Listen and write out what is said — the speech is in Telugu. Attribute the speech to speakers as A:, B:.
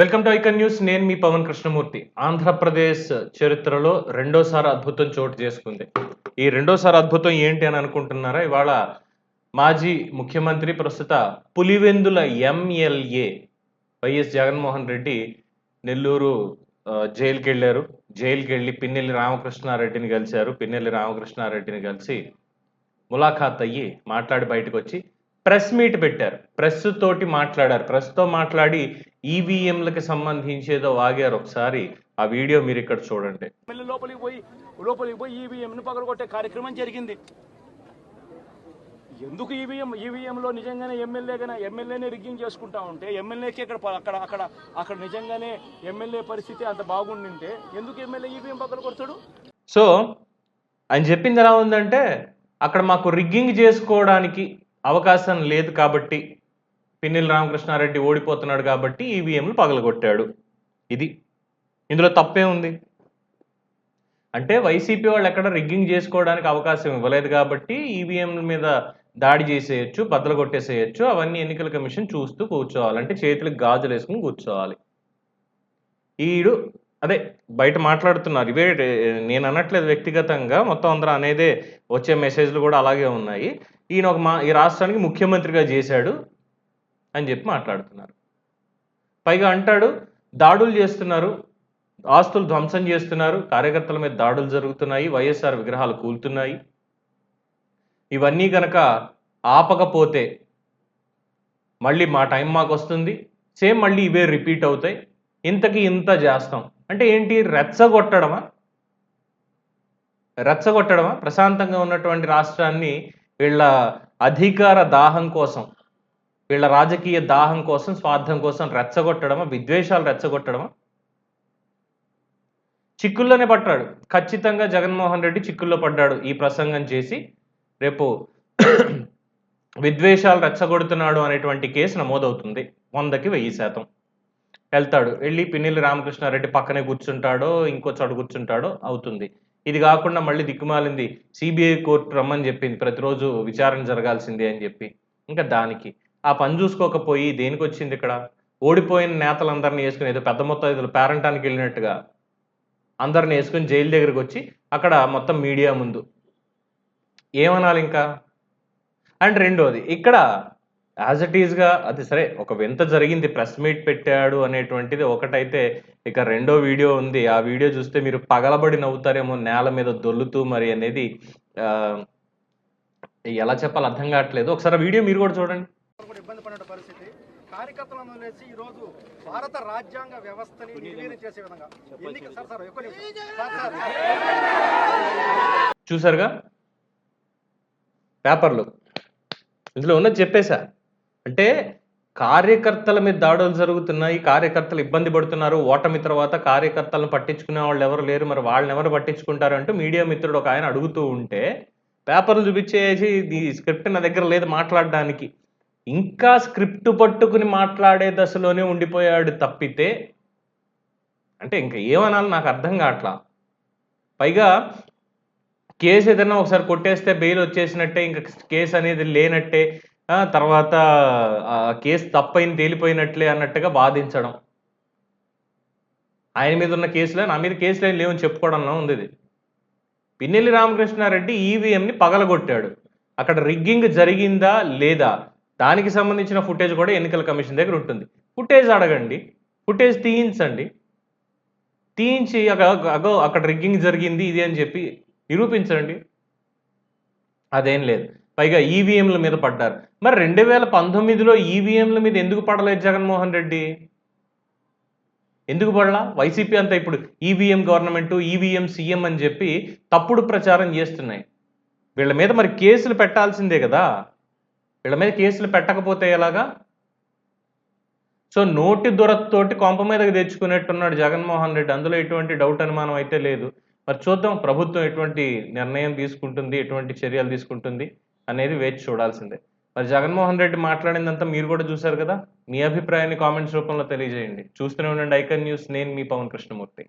A: Welcome to icon news. నేను మీ పవన్ కృష్ణమూర్తి. ఆంధ్రప్రదేశ్ చరిత్రలో రెండోసారి అద్భుతం చోటు చేసుకుంది. ఈ రెండోసారి అద్భుతం ఏంటి అని అనుకుంటున్నారా? ఇవాళ మాజీ ముఖ్యమంత్రి ప్రస్తుత పులివెందుల ఎంఎల్ఏ వైఎస్ జగన్మోహన్ రెడ్డి నెల్లూరు జైలుకి వెళ్ళారు జైలుకి వెళ్ళి పిన్నెల్లి రామకృష్ణారెడ్డిని కలిశారు. పిన్నెల్లి రామకృష్ణారెడ్డిని కలిసి ములాఖాత్ అయ్యి మాట్లాడి బయటకు వచ్చి ప్రెస్ మీట్ పెట్టారు. ప్రెస్ తోటి మాట్లాడారు. ప్రెస్తో మాట్లాడి ఈవీఎంలకి సంబంధించి ఏదో వాగారు ఒకసారి. ఆ వీడియో మీరు ఇక్కడ చూడండి.
B: లోపలికి పోయి లోపలికి పోయి ఈవీఎంను పగలగొట్టే కార్యక్రమం జరిగింది. ఎందుకు ఈవీఎం ఈవీఎంలో నిజంగానే ఎమ్మెల్యేగానే ఎమ్మెల్యేనే రిగ్గింగ్ చేసుకుంటా ఉంటే ఎమ్మెల్యేకి ఇక్కడ ప- అక్కడ అక్కడ అక్కడ నిజంగానే ఎమ్మెల్యే పరిస్థితి అంత బాగుండింటే ఎందుకు ఎమ్మెల్యే ఈవీఎం పక్కన కొడతాడు
A: సో ఆయన చెప్పింది ఎలా ఉందంటే అక్కడ మాకు రిగ్గింగ్ చేసుకోవడానికి అవకాశం లేదు కాబట్టి పిన్నెల రామకృష్ణారెడ్డి ఓడిపోతున్నాడు కాబట్టి ఈవీఎంలు పగలగొట్టాడు. ఇది. ఇందులో తప్పే ఉంది. అంటే వైసీపీ వాళ్ళు ఎక్కడ రిగ్గింగ్ చేసుకోవడానికి అవకాశం ఇవ్వలేదు కాబట్టి ఈవీఎంల మీద దాడి చేసేయచ్చు బద్దలు కొట్టేసేయచ్చు అవన్నీ ఎన్నికల కమిషన్ చూస్తూ కూర్చోవాలి. అంటే చేతులకు గాజులు వేసుకుని కూర్చోవాలి. ఈడు అదే బయట మాట్లాడుతున్నారు. ఇవే నేను అనట్లేదు వ్యక్తిగతంగా. మొత్తం అందరూ అనేదే వచ్చే మెసేజ్లు కూడా అలాగే ఉన్నాయి. ఈయన ఒక మా ఈ రాష్ట్రానికి ముఖ్యమంత్రిగా చేశాడు అని చెప్పి మాట్లాడుతున్నారు. పైగా అంటాడు దాడులు చేస్తున్నారు ఆస్తులు ధ్వంసం చేస్తున్నారు కార్యకర్తల మీద దాడులు జరుగుతున్నాయి వైఎస్ఆర్ విగ్రహాలు కూలుతున్నాయి. ఇవన్నీ కనుక ఆపకపోతే మళ్ళీ మా టైం మాకు వస్తుంది. సేమ్ మళ్ళీ ఇవే రిపీట్ అవుతాయి. ఇంతకి ఇంత చేస్తాం. అంటే ఏంటి? రెచ్చగొట్టడమా? రెచ్చగొట్టడమా? ప్రశాంతంగా ఉన్నటువంటి రాష్ట్రాన్ని వీళ్ళ అధికార దాహం కోసం వీళ్ళ రాజకీయ దాహం కోసం స్వార్థం కోసం రెచ్చగొట్టడమా? విద్వేషాలు రెచ్చగొట్టడమా? చిక్కుల్లోనే పడ్డాడు. ఖచ్చితంగా జగన్మోహన్ రెడ్డి చిక్కుల్లో పడ్డాడు ఈ ప్రసంగం చేసి. రేపు విద్వేషాలు రెచ్చగొడుతున్నాడు అనేటువంటి కేసు నమోదవుతుంది. వందకి వెయ్యి శాతం. వెళ్తాడు. వెళ్ళి పిన్నెల్లి రామకృష్ణారెడ్డి పక్కనే కూర్చుంటాడో ఇంకో చోట కూర్చుంటాడో అవుతుంది. ఇది కాకుండా మళ్ళీ దిక్కుమాలింది సిబిఐ కోర్టు రమ్మని చెప్పింది. ప్రతిరోజు విచారణ జరగాల్సిందే అని చెప్పి. ఇంకా దానికి. ఆ పని చూసుకోకపోయి దేనికి వచ్చింది ఇక్కడ? ఓడిపోయిన నేతలందరినీ వేసుకుని ఏదో పెద్ద మొత్తం ఏదో పేరంటానికి వెళ్ళినట్టుగా అందరిని వేసుకుని జైలు దగ్గరికి వచ్చి అక్కడ మొత్తం మీడియా ముందు. ఏమనాలి ఇంకా అండ్ రెండోది ఇక్కడ యాజ్ ఇట్ ఈస్గా అది సరే ఒక వింత జరిగింది ప్రెస్ మీట్ పెట్టాడు అనేటువంటిది ఒకటైతే ఇక రెండో వీడియో ఉంది. ఆ వీడియో చూస్తే మీరు పగలబడి నవ్వుతారేమో నేల మీద దొల్లుతూ మరి అనేది ఎలా చెప్పాలి అర్థం కావట్లేదు. ఒకసారి వీడియో మీరు కూడా చూడండి.
C: ఇబ్బంది పడిన పరిస్థితి. కార్యకర్తలను వదిలేసి ఈ రోజు భారత రాజ్యాంగ వ్యవస్థని నిర్వీర్యం చేసే విధంగా. ఎన్నిక. Sir sir.
A: చూసారుగా? పేపర్లు. ఇందులో ఉన్నది చెప్పేశా. అంటే కార్యకర్తల మీద దాడులు జరుగుతున్నాయి కార్యకర్తలు ఇబ్బంది పడుతున్నారు. ఓటమి తర్వాత కార్యకర్తలను పట్టించుకునే వాళ్ళు ఎవరు లేరు. మరి వాళ్ళని ఎవరు పట్టించుకుంటారు అంటూ మీడియా మిత్రుడు ఒక ఆయన అడుగుతూ ఉంటే పేపర్లు చూపించేసి ఈ స్క్రిప్ట్ నా దగ్గర లేదు మాట్లాడడానికి. ఇంకా స్క్రిప్ట్ పట్టుకుని మాట్లాడే దశలోనే ఉండిపోయాడు తప్పితే అంటే ఇంకా ఏమనాలి నాకు అర్థం కావట్లా. పైగా కేసు ఏదైనా ఒకసారి కొట్టేస్తే బెయిల్ వచ్చేసినట్టే ఇంకా కేసు అనేది లేనట్టే తర్వాత కేసు తప్పైంది తేలిపోయినట్లే అన్నట్టుగా బాధించడం ఆయన మీద ఉన్న కేసులే నా మీద కేసులు ఏం లేవని చెప్పుకోవడంలో ఉంది ఇది. పిన్నెల్లి రామకృష్ణారెడ్డి ఈవీఎంని పగలగొట్టాడు. అక్కడ రిగ్గింగ్ జరిగిందా లేదా? దానికి సంబంధించిన ఫుటేజ్ కూడా ఎన్నికల కమిషన్ దగ్గర ఉంటుంది. ఫుటేజ్ అడగండి. ఫుటేజ్ తీయించండి. తీయించి అగో అక్కడ రిగ్గింగ్ జరిగింది ఇది అని చెప్పి నిరూపించండి. అదేం లేదు. పైగా ఈవీఎంల మీద పడ్డారు. మరి రెండు వేల పంతొమ్మిదిలో ఈవీఎంల మీద ఎందుకు పడలేదు జగన్మోహన్ రెడ్డి? ఎందుకు పడలా? వైసీపీ అంతా ఇప్పుడు ఈవీఎం గవర్నమెంట్ ఈవీఎం సీఎం అని చెప్పి తప్పుడు ప్రచారం చేస్తున్నాయి. వీళ్ళ మీద మరి కేసులు పెట్టాల్సిందే కదా. వీళ్ళ మీద కేసులు పెట్టకపోతే ఎలాగా? సో నోటి దురతోటి కొంప మీదకి తెచ్చుకునేట్టున్నాడు జగన్మోహన్ రెడ్డి. అందులో ఎటువంటి డౌట్ అనుమానం అయితే లేదు. మరి చూద్దాం ప్రభుత్వం ఎటువంటి నిర్ణయం తీసుకుంటుంది ఎటువంటి చర్యలు తీసుకుంటుంది. అనేది వేచి చూడాల్సిందే. మరి జగన్మోహన్ రెడ్డి మాట్లాడిందంతా మీరు కూడా చూశారు కదా? మీ అభిప్రాయాన్ని కామెంట్స్ రూపంలో తెలియజేయండి. చూస్తూనే ఉండండి ఐకన్ న్యూస్. నేను మీ పవన్ కృష్ణమూర్తి.